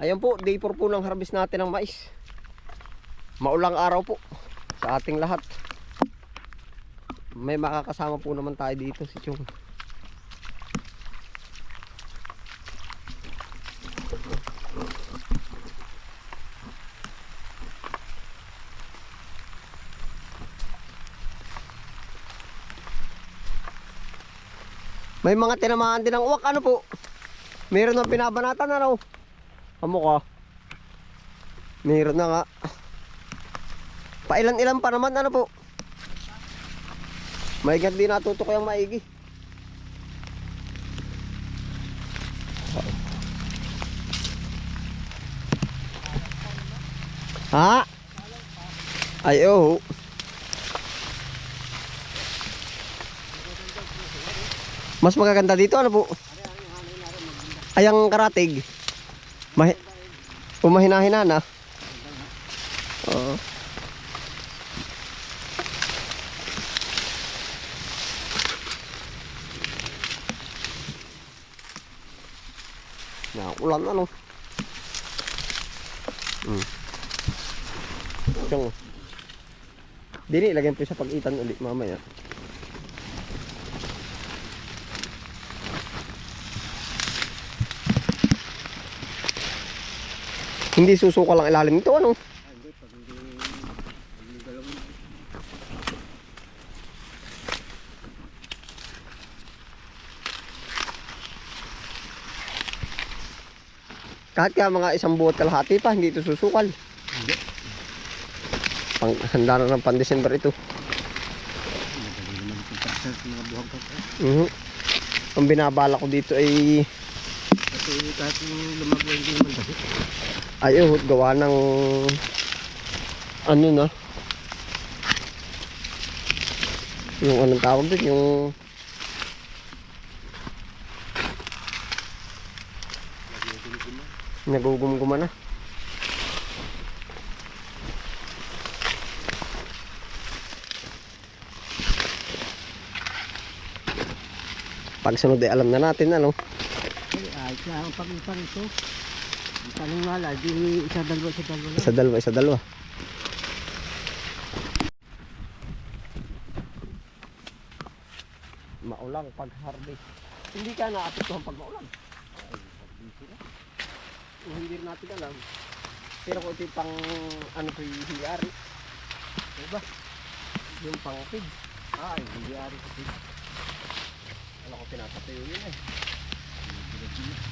Ayan po, day 4 po ng harvest natin ng mais. Maulang araw po sa ating lahat. May makakasama po naman tayo dito si Chong. May mga tinamaan din ng uwak. Ano po? Meron ng pinabanatan ano? Amo ka. Meron na nga. Pailan-ilan pa naman ano po? Maigat din natuto ko yung maigi. Ha? Ay, oh. Mas magaganda dito ano po? Ayang karatig. Mahi Umahina-hina na. Oo. Na ulan ano. Hmm. Siyang. Dini lagyan po sa pag-itan ulit mamaya. Hindi susuka lang ilalim nito ano? Kahit kaya mga isang buot kalahati pa, hindi ito susukal. Hindi. Pang, handa na ng pan-December ito. Kasi. Mhm. Ang binabala ko dito ay Kasi kahit lumagawa hindi naman kasi. Ayaw gawa ng ano na? Yung anong tawag doon yung nagugumguma na. Pag sunod ay alam na natin ano? Ay, ayos na ang pag-ipang ito. Tanong nga lang, di isa dalawa sa dalawa lang. isa dalawa isa dalawa maulang pag harvest hindi ka naapektuhan pag maulan kung hindi rin natin alam. Pero kung ito yung pang ano to yung hiyari diba yung pang feed Ay, hindi ari kasi. ano ko pinapatayo yun eh. Linis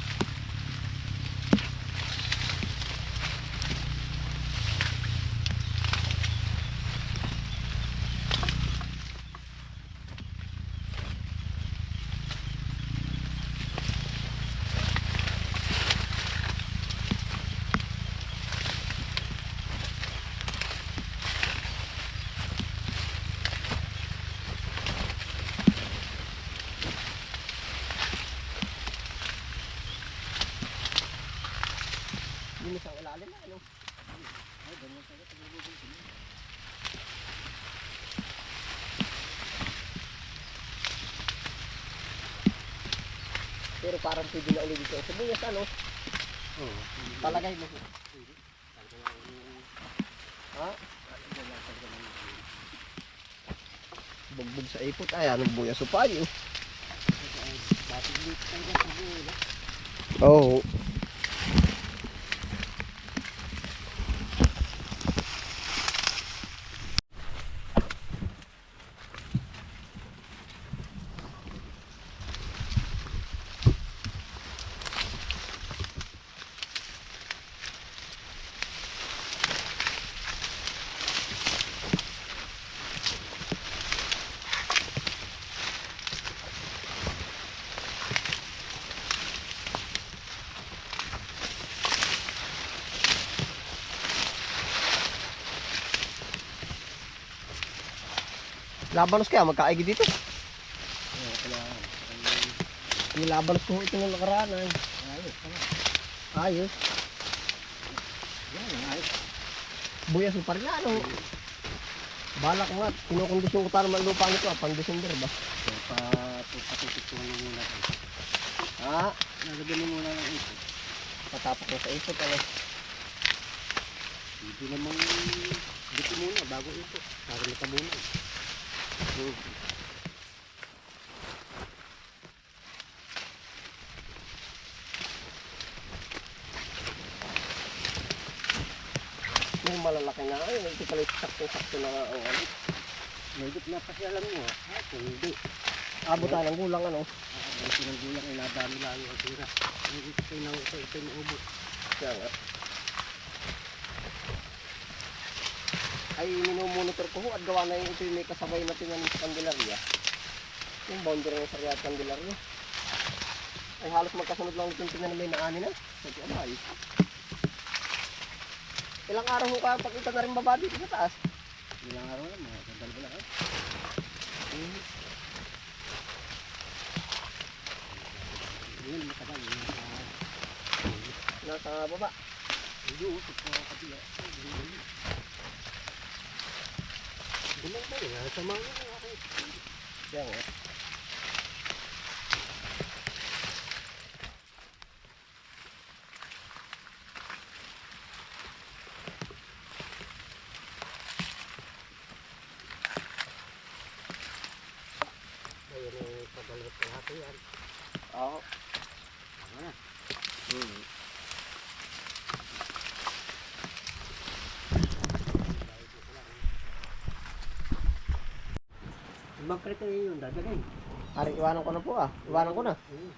pero parang pwede na ulit dito sibuyas ano? Oo. palagay mo. Ha? Bugbog sa ipot. Ay anong buya? Supayo. Bakit dito Labanos kaya magkaigi dito. Kailangan. Nilabanos ko ito ng nakaraan ay. Ayos. Ayos. Yan, ayos. Buyas mo pa rin ano. Balak nga, kinukondisyon ko para malupa nito ah, pang December ba? So, pa, pa, patutugtungan mo muna. ito. Ha? Nalagyan mo muna ng ito. nakatapak na sa isot. Ano? Hindi namang dito muna bago ito. Para matabunan. Yung malalaki na ay, hindi pala sakto-sakto na nga ang ano. Medyo napasyalan mo. Ha? Kung hindi. Abutan ng gulang ano. Ah, Ang sinanggulang ay nadami lalo ang tira. Hindi ito na ito ito yung ubo. Kaya nga. Ay, minumonitor ko ho at gawa na yung ito yung may kasabay na tinanong sa Candelaria. Yung boundary ng Sariat Candelaria. Ay, halos magkasunod lang itong tinanim may naani na. Sabi, abay. Ilang araw ho ka pakita na rin baba dito sa taas. Ilang araw na mga sandal ba lang. Yun, matagal. Yun, Nasa baba. Usap ko ako kapila. Gulang ba yun? Sa mga nga. Kaya nga. Ayun ang pagalit ng hati yan. Oo. Ano na? Hmm. Magkrito yun, dadalhin. Ari, iwanan ko na po ah. Iwanan ko na. Hmm.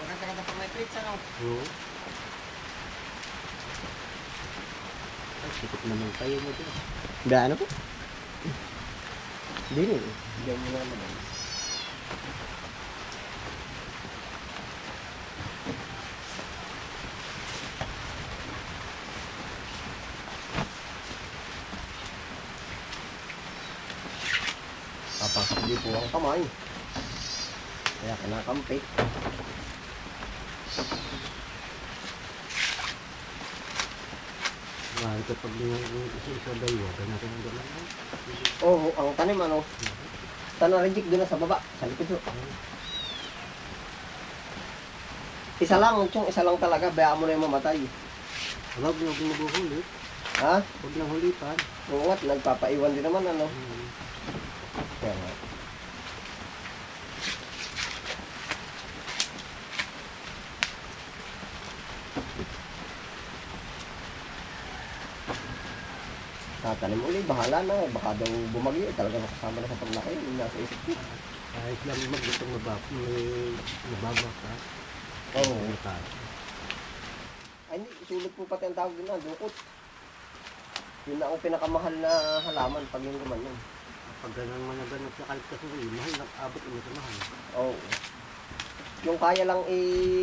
Maganda ka pa may plates ano. Oo. Ay, sikip naman kayo mo dyan. Da, ano po? Dini. Diyan mo na naman. Po ang kamay. Kaya kinakampi. Mahal ka pag isa-isa dalawa, ganito ang dalawa. Oo, ang tanim ano. Tanong reject doon na sa baba. Sa likod. Isa lang, yung isa lang talaga. Bayaan mo na yung mamatay. Huwag mo gumuguhuli. Ha? Huwag lang hulipan. Oo nga, nagpapaiwan din naman ano. Hmm. Tatanim uli, bahala na. Baka daw bumagyo. Eh, talaga makasama na sa paglaki. Yung nasa isip ko. Kahit lang maglutong mababa, may mababa ka. Oo. Ka. Ay. Isulit po pati ang tawag na. Dukot. Yun na ang pinakamahal na halaman pag yung gumanyan. Pag ganun man na ganun sa kalkas mo, eh, mahal lang abot mo sa mahal. Oo. Yung kaya lang i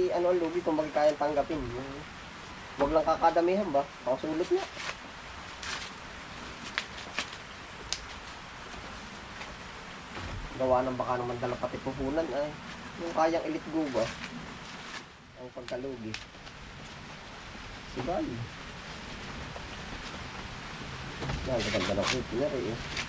ano ang lugi kung bakit kayang tanggapin. Yung wag lang kakadamihan ba? Baka sulit na. Gawa ng baka naman dala pati puhunan ay yung kayang ilit go ba? Ang pagkalugi. Si Bali. Yan, ganda ng fruit niya rin eh.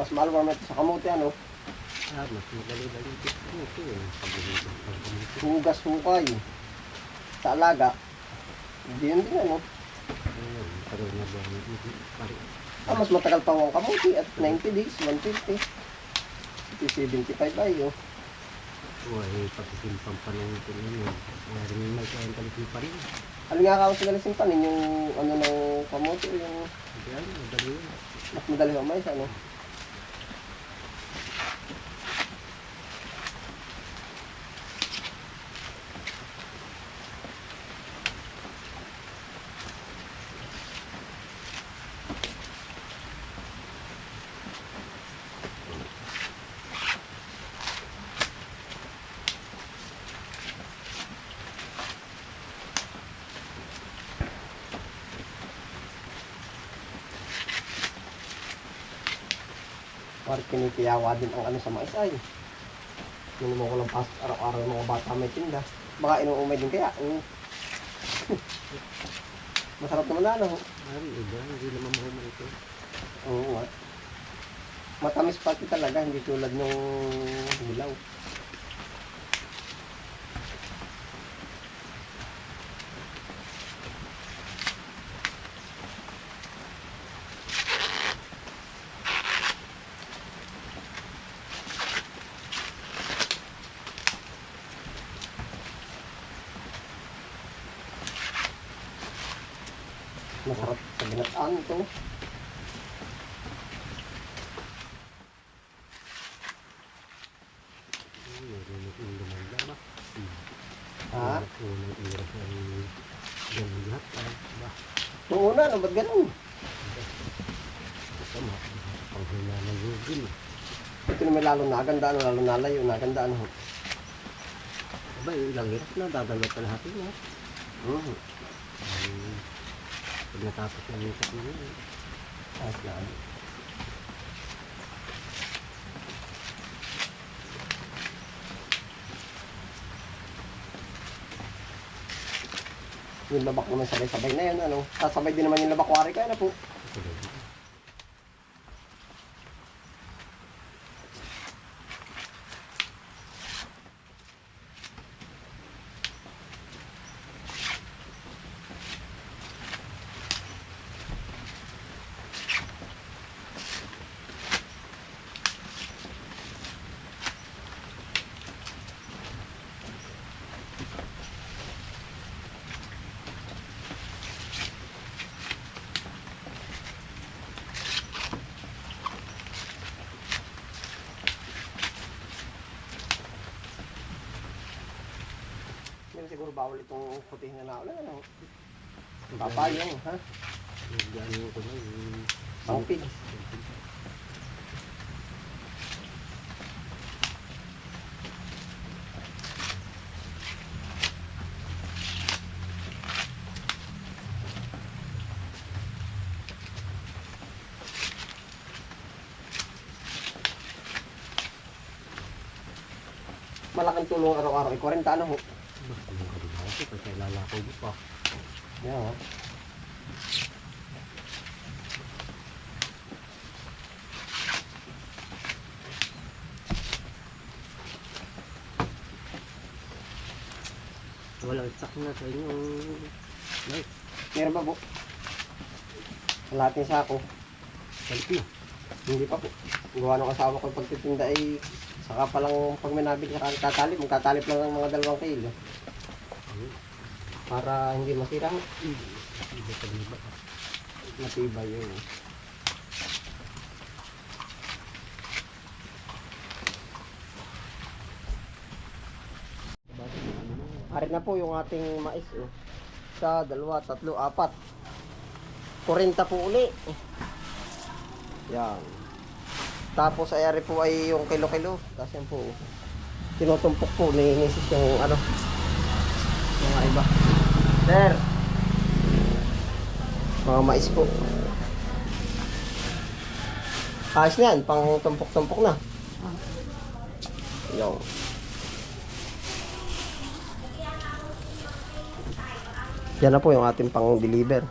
Mas mahal pa ito sa kamote ano. Ah, mas madali-dali ito ito eh. Pag-ulitin ng kamuti. Hugas hukay. Sa alaga. Hindi yun din ano. Na Ah, mas matagal pa ang kamote at 90 days, 150. Ito 75 ay oh. Uy, pagkisimpang pa ng ito ninyo. Wala rin may kayang kalisipan yun. Ano nga ako sila simpanin yung ano ng kamote o yung Hindi yan, madali yun. mas madali ang mais ano. Parang kinikiyawa din ang ano sa mais ay. Yun naman ko lang pasok araw-araw ng mga bata may tinda. Baka inuumay din kaya. Mm. Masarap naman na ano. Ay, iba, hindi naman mahumay ito. Oo nga. Matamis pati talaga, hindi tulad nung hilaw. Masarap sa binataan ito. Ha? Nung una, ano ba't ganun? Ito, ma. Panghina ng Google. Ito naman lalo naganda, ano, lalo nalayo, naganda, ano. Aba, yung ilang hirap na, dadalo pa lahat yun. ha? Mm. Pag na yung na yun. Ayos ano. Yung labak naman sabay-sabay na yan, ano. Sasabay din naman yung labakwari kaya na po. Ito din. Hindi siguro bawal itong puting na naulan, ano. Papayong, ha? Ano ko na, yung... Ang pig. Malaking tulong araw-araw. Eh, 40 ano ho. Kasi lalako mo pa. Yan ho. Walang stock na sa inyo. Ay, Meron ba po? Lahat sa ako. balik na. Hindi pa po. Gawa ng asawa ko pagtitinda ay saka pa lang pag may nabili saka tatalip. Magtatalip lang ng mga dalawang kilo. Para hindi masira. Matibay yun. Ari na po yung ating mais. Oh. Isa, dalawa, tatlo, apat. 40 po uli. Yan. Tapos ay ari po ay yung kilo-kilo. Tapos yan po. Tinutumpok po ni Mrs. yung ano. Mga iba. Sir. Mga mais po. Ayos na yan. Pang tumpok-tumpok na. Yung. Yan na po yung ating pang-deliver.